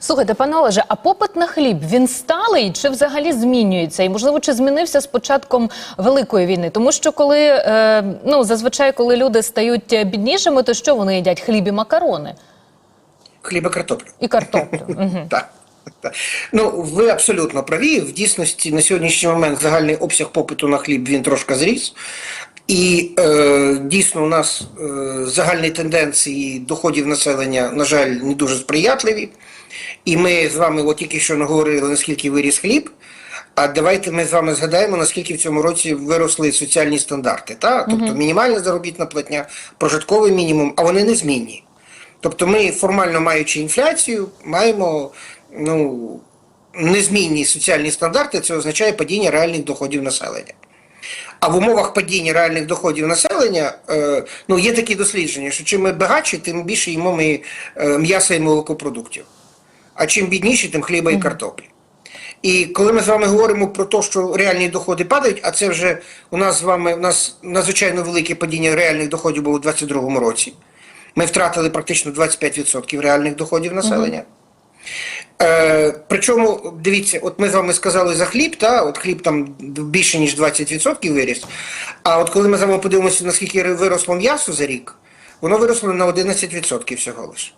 Слухайте, пане Олеже, а попит на хліб він сталий чи взагалі змінюється? І можливо, чи змінився з початком великої війни? Тому що коли е, ну зазвичай, коли люди стають біднішими, то що вони їдять? Хліб і макарони Хліба картоплю. і картоплю. Так. Ну, ви абсолютно праві. В дійсності на сьогоднішній момент загальний обсяг попиту на хліб він трошки зріс. І е, дійсно у нас е, загальні тенденції доходів населення, на жаль, не дуже сприятливі. І ми з вами от тільки що наговорили, наскільки виріс хліб. А давайте ми з вами згадаємо, наскільки в цьому році виросли соціальні стандарти. Та? Тобто мінімальна заробітна платня, прожитковий мінімум, а вони не змінні. Тобто ми, формально маючи інфляцію, маємо ну, незмінні соціальні стандарти, це означає падіння реальних доходів населення. А в умовах падіння реальних доходів населення е, ну, є такі дослідження, що чим ми багатші, тим більше їмо ми е, м'яса і молокопродуктів. А чим бідніші, тим хліба і картоплі. І коли ми з вами говоримо про те, що реальні доходи падають, а це вже у нас з вами у нас надзвичайно велике падіння реальних доходів було у 2022 році. Ми втратили практично 25% реальних доходів населення. Е, причому, дивіться, от ми з вами сказали за хліб, та, от хліб там більше ніж 20% виріс. А от коли ми з вами подивимося, наскільки виросло м'ясо за рік, воно виросло на 11% всього лише.